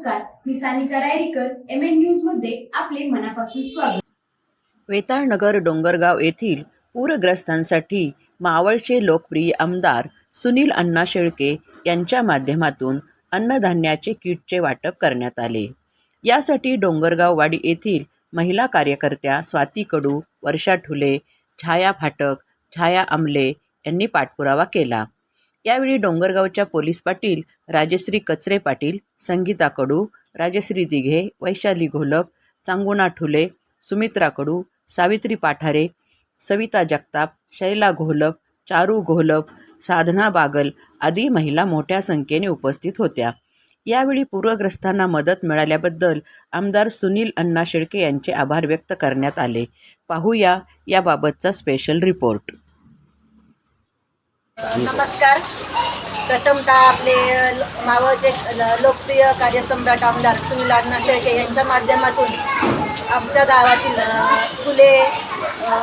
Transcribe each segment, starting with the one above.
नमस्कार मी Sanika Rairikar M N न्यूजमध्ये आपले मनापासून स्वागत. वेताळनगर डोंगरगाव येथील पूरग्रस्तांसाठी मावळचे लोकप्रिय आमदार सुनील अण्णा शेळके यांच्या माध्यमातून अन्नधान्याचे किटचे वाटप करण्यात आले. यासाठी डोंगरगाव वाडी येथील महिला कार्यकर्त्या स्वाती कडू वर्षा ठुले छाया फाटक छाया आमले यांनी पाठपुरावा केला. यावेळी डोंगरगावच्या पोलीस पाटील राजश्री कचरे पाटील संगीता कडू राजश्री दिघे वैशाली घोलप चांगुणा ठुले सुमित्रा कडू सावित्री पाठारे सविता जगताप शैला घोलप चारू घोलप साधना बागल आदी महिला मोठ्या संख्येने उपस्थित होत्या. यावेळी पूरग्रस्तांना मदत मिळाल्याबद्दल आमदार सुनील अण्णा शेळके यांचे आभार व्यक्त करण्यात आले. पाहूया याबाबतचा स्पेशल रिपोर्ट नमस्कार. प्रथमतः आपले ल- मावळचे ल- लोकप्रिय कार्यसम्राट आमदार सुनील अण्णा शेळके यांच्या माध्यमातून आमच्या गावातील फुले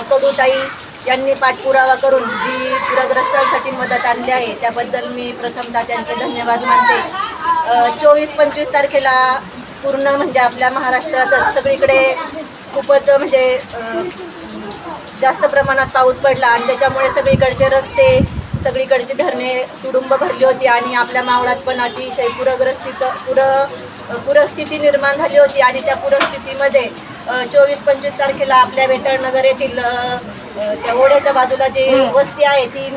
कडूताई यांनी पाठपुरावा करून जी पूरग्रस्तांसाठी मदत आणली आहे त्याबद्दल मी प्रथमतः त्यांचे धन्यवाद मानते. चोवीस पंचवीस तारखेला पूर्ण म्हणजे आपल्या महाराष्ट्रातच सगळीकडे खूपच म्हणजे जास्त प्रमाणात पाऊस पडला आणि त्याच्यामुळे सगळीकडचे रस्ते सगळीकडची धरणे तुडुंब भरली होती आणि आपल्या मावळात पण अतिशय पूरग्रस्तीचं पुर पूरस्थिती निर्माण झाली होती आणि त्या पूरस्थितीमध्ये चोवीस पंचवीस तारखेला आपल्या वेतळनगर येथील त्या ओढ्याच्या बाजूला जी वस्ती आहे ती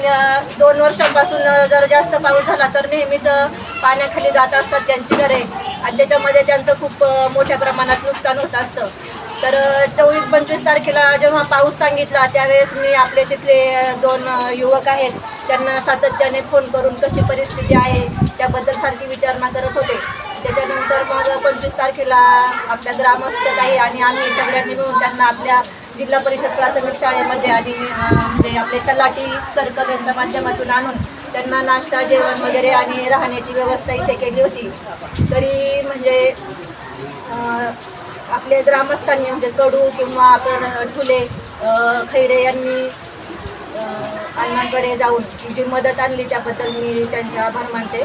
दोन वर्षांपासून जर जास्त पाऊस झाला तर नेहमीच पाण्याखाली जात असतात त्यांची घरे. आणि त्याच्यामध्ये त्यांचं खूप मोठ्या प्रमाणात नुकसान होत असतं. तर चोवीस पंचवीस तारखेला जेव्हा पाऊस सांगितला त्यावेळेस मी आपले तिथले दोन युवक आहेत त्यांना सातत्याने फोन करून कशी परिस्थिती आहे त्याबद्दल सारखी विचारणा करत होते. त्याच्यानंतर मग पंचवीस तारखेला आपल्या ग्रामस्थ काही आणि आम्ही सगळ्यांनी मिळून त्यांना आपल्या जिल्हा परिषद प्राथमिक शाळेमध्ये आणि म्हणजे आपले तलाठी सर्कल यांच्या माध्यमातून आणून त्यांना नाश्ता जेवण वगैरे आणि राहण्याची व्यवस्था इथे केली होती. तरी म्हणजे आपले ग्रामस्थांनी म्हणजे कडू किंवा आपण ठुले खैरे यांनी अण्णांकडे जाऊन जी मदत आणली त्याबद्दल मी त्यांचे आभार मानते.